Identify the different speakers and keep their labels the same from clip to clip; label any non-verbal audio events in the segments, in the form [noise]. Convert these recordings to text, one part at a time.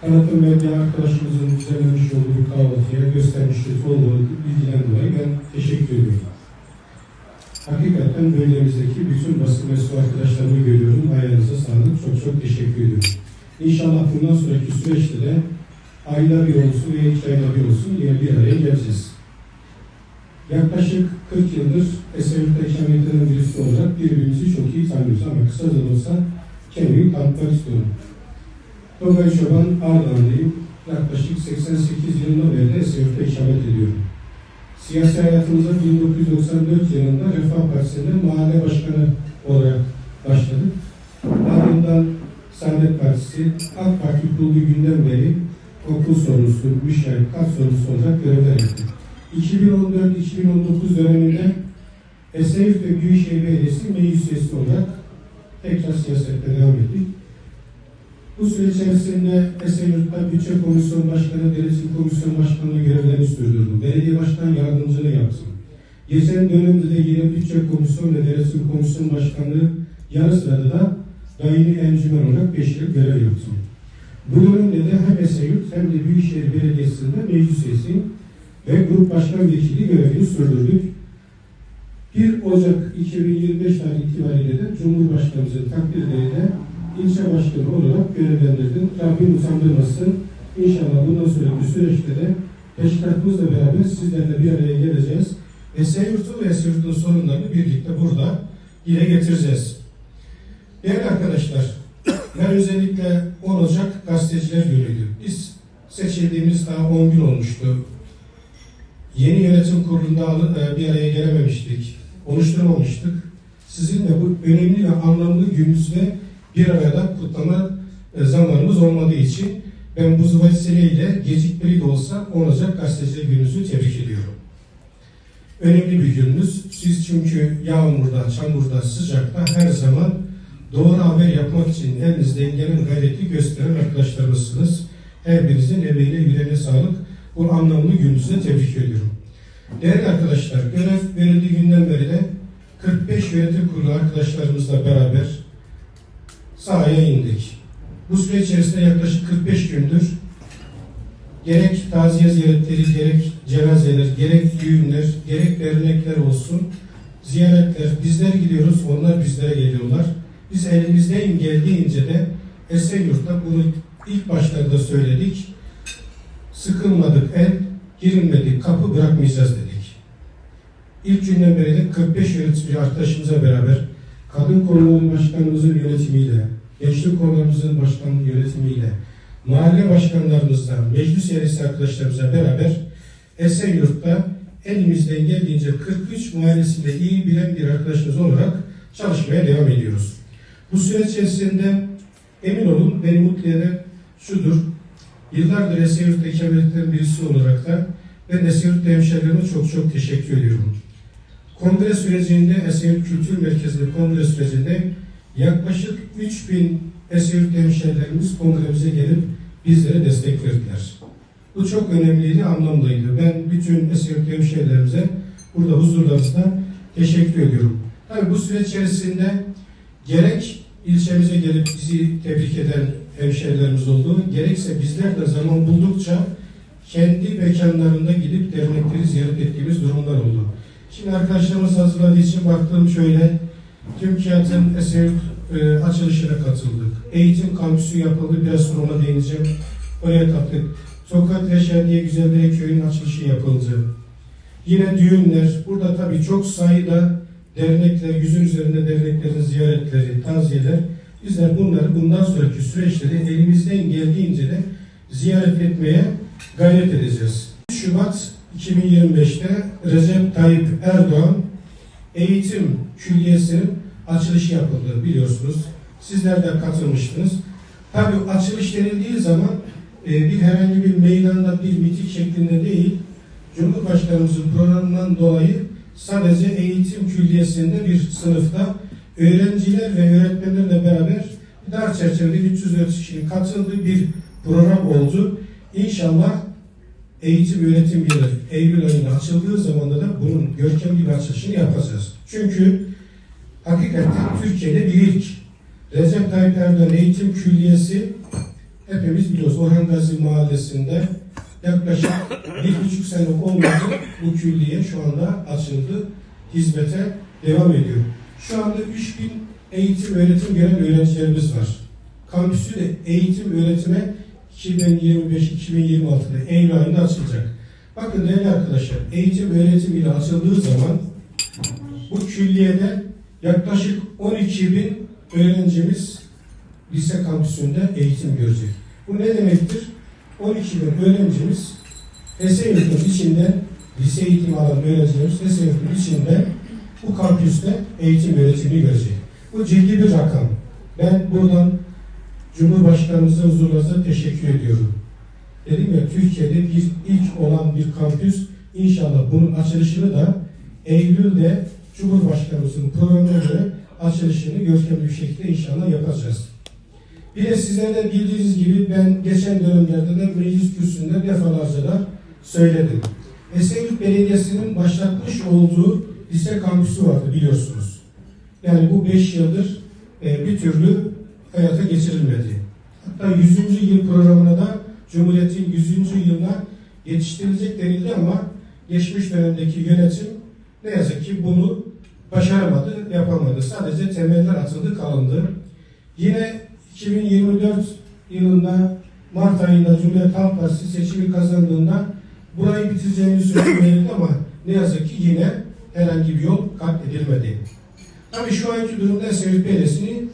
Speaker 1: Kanatın medya arkadaşımızın düzenlemiş olduğu kahvaltıya göstermiş olduğu bilgiden dolayı ben teşekkür ediyorum. Hakikaten bölgemizdeki bütün basın mensubu arkadaşlarımı görüyorum. Ayağınıza sağlık. Çok çok teşekkür ediyorum. İnşallah bundan sonraki süreçte de ayda bir olsun veya iki ayda bir olsun yine bir araya geleceğiz. Yaklaşık 40 yıldır Esenyurt'ta ikamet eden birisi olarak birbirimizi çok iyi tanıyoruz ama kısaca da olsa kendimi tanıtmak istiyorum. Togay Çoban Ardahanlıyım. Yaklaşık 88 yılında beri de Esenyurt'ta ikamet ediyorum. Siyasi hayatımıza 1994 yılında Refah Partisi'nde mahalle başkanı olarak başladık. Ardından Saadet Partisi, AK Parti kurulduğu günden beri okul sorumlusu, müşahit, kat sorumlusu olarak görevler yaptık. 2014-2019 döneminde Esenyurt ve Büyükşehir Belediyesi meclis üyesi olarak tekrar siyasette devam ettik. Bu süreç içerisinde Esenyurt'ta Bütçe Komisyon Başkanı, Denetim Komisyon Başkanlığı görevlerini sürdürdüm. Belediye Başkan Yardımcılığı yaptım. Geçen dönemde de yine Bütçe Komisyon ve Denetim Komisyon Başkanlığı yanı sırada da daimi encümen olarak 5 yıl görev yaptım. Bu dönemde de hem Esenyurt hem de Büyükşehir Belediyesi'nde meclis üyesiyim ve grup başkan vekili görevini sürdürdük. 1 Ocak 2025 tarihi itibariyle de Cumhurbaşkanımızın takdirleriyle ilçe başkanı olarak görevlendirdim. Rabbim utandırmasın. İnşallah bundan sonraki süreçte de teşkilatımızla beraber sizlerle bir araya geleceğiz. Esenyurt'un ve Esenyurt'un sorunlarını birlikte burada dile getireceğiz. Değerli arkadaşlar, [coughs] ben özellikle 10 Ocak gazeteciler günüydü. Biz seçildiğimiz daha 10 gün olmuştu. Yeni yönetim kurulunda e, bir araya gelememiştik, oluşturamamıştık. Sizinle bu önemli ve anlamlı gününüzde bir arada kutlama e, zamanımız olmadığı için ben bu vesileyle gecikmeli de olsa 10 Ocak gazeteciler gününüzü tebrik ediyorum. Önemli bir gününüz. Siz çünkü yağmurda, çamurda, sıcakta her zaman doğru haber yapmak için elinizden gelen gayreti gösteren arkadaşlarımızsınız. Her birinizin emeğine, yüreğine sağlık. Bu anlamlı gününüzü tebrik ediyorum. Değerli arkadaşlar, görev verildiği günden beri de 45 yönetim kurulu arkadaşlarımızla beraber sahaya indik. Bu süre içerisinde yaklaşık 45 gündür gerek taziye ziyaretleri, gerek cenazeler, gerek düğünler, gerek dernekler olsun, ziyaretler, bizler gidiyoruz, onlar bizlere geliyorlar. Biz elimizden geldiğince de Esenyurt'ta bunu ilk başlarda söyledik. Sıkılmadık el, girilmedik, kapı bırakmayacağız dedik. İlk günden beri de 45 yönetici arkadaşımıza beraber kadın konuları başkanımızın yönetimiyle, gençlik konularımızın başkan yönetimiyle, mahalle başkanlarımızla, meclis üyesi arkadaşlarımızla beraber Esenyurt'ta elimizden geldiğince 43 mahallesinde iyi bilen bir arkadaşımız olarak çalışmaya devam ediyoruz. Bu süreç içerisinde emin olun beni mutlu eden şudur. Yıllardır Esenyurt'ta ikamet birisi olarak da ben Esenyurt hemşehrilerime çok çok teşekkür ediyorum. Kongre sürecinde Esenyurt Kültür Merkezi'nde kongre sürecinde yaklaşık 3000 Esenyurt hemşehrilerimiz kongremize gelip bizlere destek verdiler. Bu çok önemliydi, anlamlıydı. Ben bütün Esenyurt hemşehrilerimize burada huzurlarınızda teşekkür ediyorum. Tabii bu süreç içerisinde gerek ilçemize gelip bizi tebrik eden hemşehrilerimiz oldu, gerekse bizler de zaman buldukça kendi mekanlarında gidip dernekleri ziyaret ettiğimiz durumlar oldu. Şimdi arkadaşlarımız hazırladığı için baktığım şöyle, TÜMKİAD'ın Esenyurt e, açılışına katıldık. Eğitim kampüsü yapıldı, biraz sonra ona değineceğim. Oraya katıldık. Sokak Yaşar diye Güzeldere Köyü'nün açılışı yapıldı. Yine düğünler, burada tabii çok sayıda dernekler, yüzün üzerinde derneklerin ziyaretleri, taziyeler, bizler bunları bundan sonraki süreçte de elimizden geldiğince de ziyaret etmeye gayret edeceğiz. Şubat 2025'te Recep Tayyip Erdoğan eğitim külliyesinin açılışı yapıldı biliyorsunuz. Sizler de katılmıştınız. Tabii açılış denildiği zaman e, bir herhangi bir meydanda bir mitik şeklinde değil, Cumhurbaşkanımızın programından dolayı sadece eğitim külliyesinde bir sınıfta öğrenciler ve öğretmenlerle beraber dar çerçevede 304 kişinin katıldığı bir program oldu. İnşallah eğitim öğretim yılı Eylül ayında açıldığı zaman da bunun görkemli bir açılışını yapacağız. Çünkü hakikaten Türkiye'de bir ilk. Recep Tayyip Erdoğan Eğitim Külliyesi hepimiz biliyoruz Orhan Gazi Mahallesi'nde yaklaşık bir buçuk sene olmadı bu külliye şu anda açıldı. Hizmete devam ediyor. Şu anda 3000 eğitim öğretim gören öğrencilerimiz var. Kampüsü de eğitim öğretime 2025-2026'da Eylül ayında açılacak. Bakın değerli arkadaşlar, eğitim öğretim ile açıldığı zaman bu külliyede yaklaşık 12 bin öğrencimiz lise kampüsünde eğitim görecek. Bu ne demektir? 12 bin öğrencimiz Esenyurt'un içinde lise eğitimi alan öğrencilerimiz Esenyurt'un içinde bu kampüste eğitim öğretimini görecek. Bu ciddi bir rakam. Ben buradan Cumhurbaşkanımıza huzurlarınıza teşekkür ediyorum. Dedim ya Türkiye'de bir ilk olan bir kampüs inşallah bunun açılışını da Eylül'de Cumhurbaşkanımızın programına göre açılışını görkemli bir şekilde inşallah yapacağız. Bir de sizler de bildiğiniz gibi ben geçen dönemlerde de meclis kürsüsünde defalarca da söyledim. Esenyurt Belediyesi'nin başlatmış olduğu lise kampüsü vardı biliyorsunuz. Yani bu beş yıldır e, bir türlü hayata geçirilmedi. Hatta 100. yıl programına da Cumhuriyet'in 100. yılına yetiştirilecek denildi ama geçmiş dönemdeki yönetim ne yazık ki bunu başaramadı, yapamadı. Sadece temeller atıldı, kalındı. Yine 2024 yılında Mart ayında Cumhuriyet Halk Partisi seçimi kazandığında burayı bitireceğini söylenildi ama ne yazık ki yine herhangi bir yol kat edilmedi. Tabii şu anki durumda Belediyesi'ni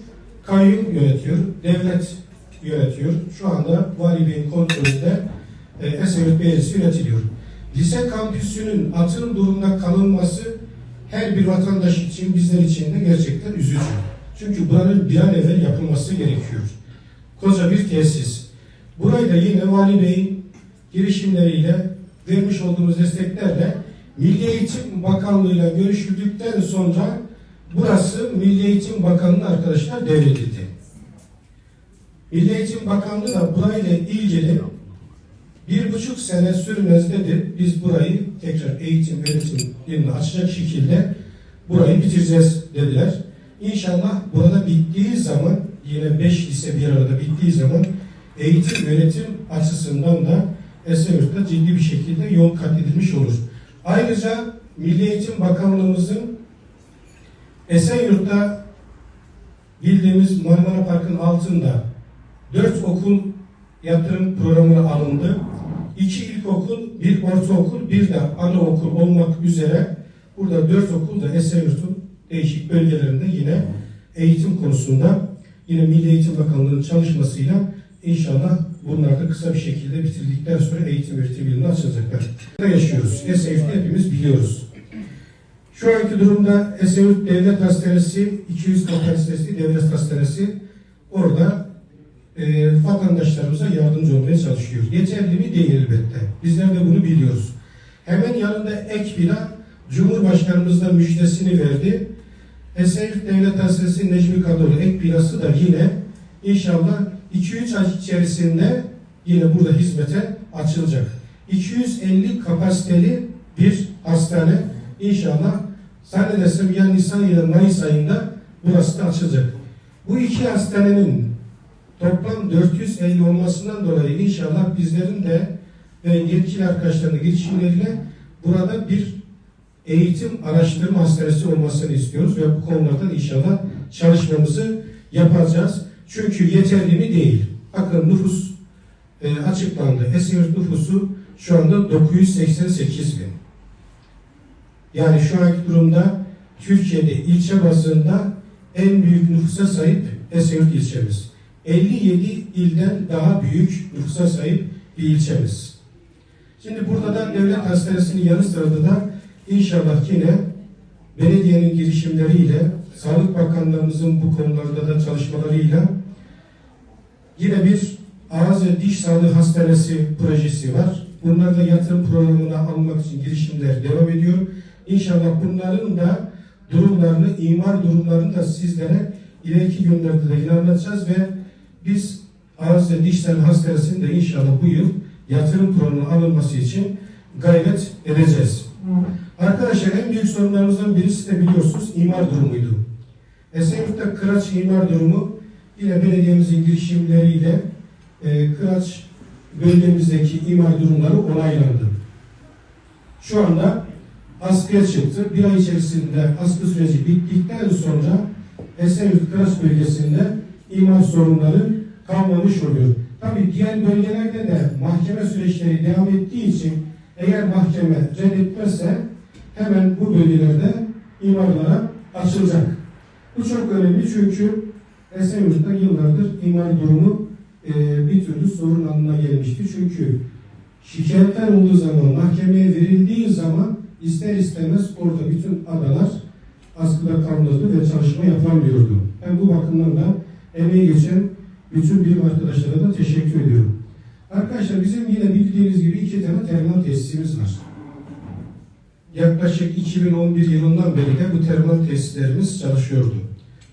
Speaker 1: kayyum yönetiyor, devlet yönetiyor. Şu anda Vali Bey'in kontrolünde e, Esenyurt Belediyesi yönetiliyor. Lise kampüsünün atılım durumunda kalınması her bir vatandaş için, bizler için de gerçekten üzücü. Çünkü buranın bir an evvel yapılması gerekiyor. Koca bir tesis. Burayı da yine Vali Bey'in girişimleriyle vermiş olduğumuz desteklerle Milli Eğitim Bakanlığı'yla görüşüldükten sonra burası Milli Eğitim Bakanlığı arkadaşlar devredildi. Milli Eğitim Bakanlığı da burayla ilgili bir buçuk sene sürmez dedi. Biz burayı tekrar eğitim öğretim yılını açacak şekilde burayı bitireceğiz dediler. İnşallah burada bittiği zaman yine beş lise bir arada bittiği zaman eğitim öğretim açısından da Esenyurt'ta ciddi bir şekilde yol kat edilmiş olur. Ayrıca Milli Eğitim Bakanlığımızın Esenyurt'ta bildiğimiz Marmara Park'ın altında dört okul yatırım programına alındı. İki ilkokul, bir ortaokul, bir de anaokul olmak üzere burada dört okul da Esenyurt'un değişik bölgelerinde yine eğitim konusunda yine Milli Eğitim Bakanlığı'nın çalışmasıyla inşallah bunlar da kısa bir şekilde bitirdikten sonra eğitim yılını açılacaklar. Yaşıyoruz. Esenyurt'ta hepimiz biliyoruz. Şu anki durumda Esenyurt Devlet Hastanesi 200 kapasitesi devlet hastanesi orada e, vatandaşlarımıza yardımcı olmaya çalışıyor. Yeterli mi? Değil elbette. Bizler de bunu biliyoruz. Hemen yanında ek bina Cumhurbaşkanımız da müjdesini verdi. Esenyurt Devlet Hastanesi Necmi Kadıoğlu ek binası da yine inşallah 2-3 ay içerisinde yine burada hizmete açılacak. 250 kapasiteli bir hastane inşallah zannedersem ya Nisan ya Mayıs ayında burası da açılacak. Bu iki hastanenin toplam 450 olmasından dolayı inşallah bizlerin de ve yetkili arkadaşların girişimleriyle burada bir eğitim araştırma hastanesi olmasını istiyoruz ve bu konulardan inşallah çalışmamızı yapacağız. Çünkü yeterli mi değil. Bakın nüfus e, açıklandı. Esenyurt nüfusu şu anda 988 bin. Yani şu anki durumda Türkiye'de ilçe bazında en büyük nüfusa sahip Esenyurt ilçemiz. 57 ilden daha büyük nüfusa sahip bir ilçemiz. Şimdi burada da devlet hastanesinin yanı sırada da inşallah yine belediyenin girişimleriyle, Sağlık Bakanlarımızın bu konularda da çalışmalarıyla yine bir ağız ve diş sağlığı hastanesi projesi var. Bunlar da yatırım programına almak için girişimler devam ediyor. İnşallah bunların da durumlarını, imar durumlarını da sizlere ileriki günlerde de anlatacağız ve biz ağız ve diş sağlığı hastanesini de inşallah bu yıl yatırım programına alınması için gayret edeceğiz. Arkadaşlar en büyük sorunlarımızdan birisi de biliyorsunuz imar durumuydu. Esenyurt'ta Kıraç imar durumu yine belediyemizin girişimleriyle e, Kıraç bölgemizdeki imar durumları onaylandı. Şu anda askıya çıktı. Bir ay içerisinde askı süreci bittikten sonra Esenyurt Kıraç bölgesinde imar sorunları kalmamış oluyor. Tabii diğer bölgelerde de mahkeme süreçleri devam ettiği için eğer mahkeme reddetmezse hemen bu bölgelerde imarlara açılacak. Bu çok önemli çünkü Esenyurt'ta yıllardır imar durumu e, bir türlü sorun anına gelmişti. Çünkü şikayetler olduğu zaman, mahkemeye verildiği zaman ister istemez orada bütün adalar askıda kalırdı ve çalışma yapamıyordu. Ben bu bakımdan da emeği geçen bütün bilim arkadaşlara da teşekkür ediyorum. Arkadaşlar bizim yine bildiğiniz gibi iki tane termal tesisimiz var. Yaklaşık 2011 yılından beri de bu termal tesislerimiz çalışıyordu.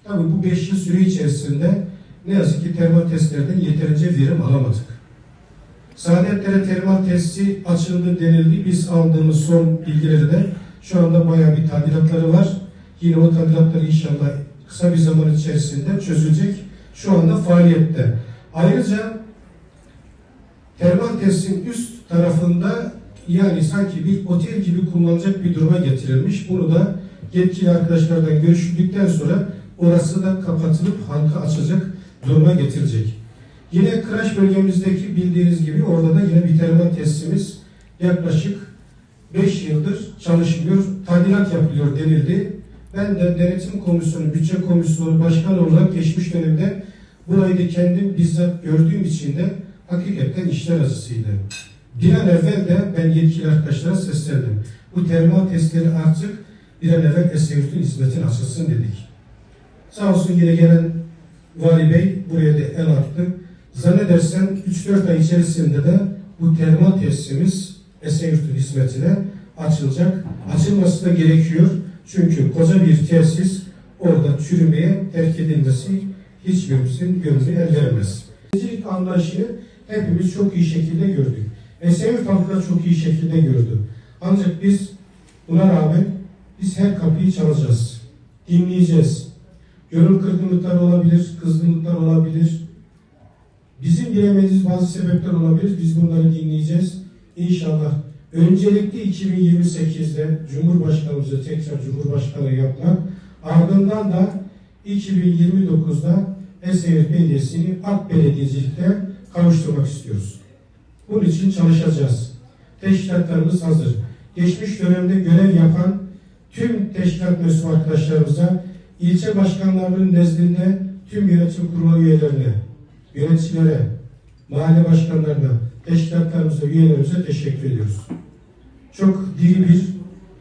Speaker 1: Tabii bu 5 yıl süre içerisinde ne yazık ki termal testlerden yeterince verim alamadık. Saadetlere termal testi açıldı denildi. Biz aldığımız son bilgileri de şu anda bayağı bir tadilatları var. Yine o tadilatları inşallah kısa bir zaman içerisinde çözülecek. Şu anda faaliyette. Ayrıca termal testin üst tarafında yani sanki bir otel gibi kullanılacak bir duruma getirilmiş. Bunu da yetkili arkadaşlardan görüşüldükten sonra orası da kapatılıp halka açılacak duruma getirecek. Yine Kıraç bölgemizdeki bildiğiniz gibi orada da yine bir termal testimiz yaklaşık 5 yıldır çalışmıyor. Tadilat yapılıyor denildi. Ben de denetim komisyonu, bütçe komisyonu başkanı olarak geçmiş dönemde burayı da kendim bizzat gördüğüm için de hakikaten işler acısıydı. Bir an evvel de ben yetkili arkadaşlara seslendim. Bu termal testleri artık bir an evvel Esenyurt'un hizmetine açılsın dedik. Sağ olsun yine gelen Vali Bey buraya da el attı. Zannedersem 3-4 ay içerisinde de bu termal tesisimiz Esenyurt'un hizmetine açılacak. Açılması da gerekiyor. Çünkü koca bir tesis orada çürümeye terk edilmesi hiçbirimizin gönlünü el vermez. Denizcilik anlayışını hepimiz çok iyi şekilde gördük. Esenyurt halkı da çok iyi şekilde gördü. Ancak biz buna rağmen biz her kapıyı çalacağız. Dinleyeceğiz. Gönül kırgınlıkları olabilir, kızgınlıklar olabilir. Bizim bilemediğimiz bazı sebepler olabilir. Biz bunları dinleyeceğiz. İnşallah öncelikle 2028'de Cumhurbaşkanımızı tekrar Cumhurbaşkanı yapmak, ardından da 2029'da Esenyurt Belediyesi'ni AK Belediyecilikte kavuşturmak istiyoruz. Bunun için çalışacağız. Teşkilatlarımız hazır. Geçmiş dönemde görev yapan tüm teşkilat mensubu arkadaşlarımıza ilçe başkanlarının nezdinde tüm yönetim kurulu üyelerine, yöneticilere, mahalle başkanlarına, teşkilatlarımıza, üyelerimize teşekkür ediyoruz. Çok diri bir,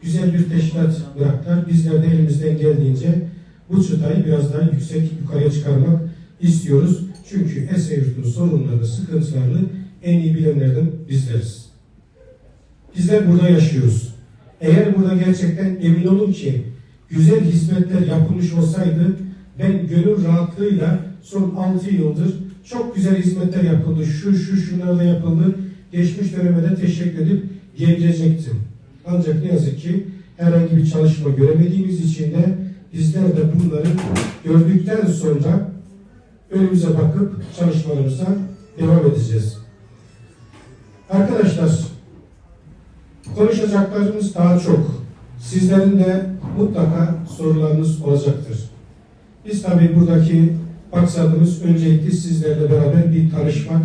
Speaker 1: güzel bir teşkilat bıraktılar. Bizler de elimizden geldiğince bu çıtayı biraz daha yüksek yukarıya çıkarmak istiyoruz. Çünkü Esenyurt'un sorunlarını, sıkıntılarını en iyi bilenlerden bizleriz. Bizler burada yaşıyoruz. Eğer burada gerçekten emin olun ki güzel hizmetler yapılmış olsaydı ben gönül rahatlığıyla son 6 yıldır çok güzel hizmetler yapıldı. Şu şu şunlar da yapıldı. Geçmiş dönemde teşekkür edip diyebilecektim. Ancak ne yazık ki herhangi bir çalışma göremediğimiz için de bizler de bunları gördükten sonra önümüze bakıp çalışmalarımıza devam edeceğiz. Arkadaşlar konuşacaklarımız daha çok. Sizlerin de mutlaka sorularınız olacaktır. Biz tabii buradaki maksadımız öncelikle sizlerle beraber bir tanışmak,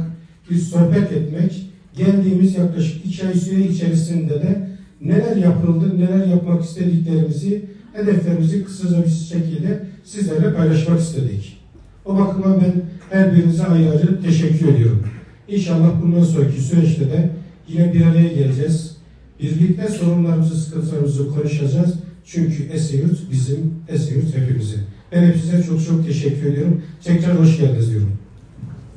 Speaker 1: bir sohbet etmek. Geldiğimiz yaklaşık iki ay süre içerisinde de neler yapıldı, neler yapmak istediklerimizi, hedeflerimizi kısaca bir şekilde sizlerle paylaşmak istedik. O bakıma ben her birinize ayrı ayrı teşekkür ediyorum. İnşallah bundan sonraki süreçte de yine bir araya geleceğiz. Birlikte sorunlarımızı, sıkıntılarımızı konuşacağız. Çünkü Esenyurt bizim, Esenyurt hepimizin. Ben hepinize çok çok teşekkür ediyorum. Tekrar hoş geldiniz diyorum.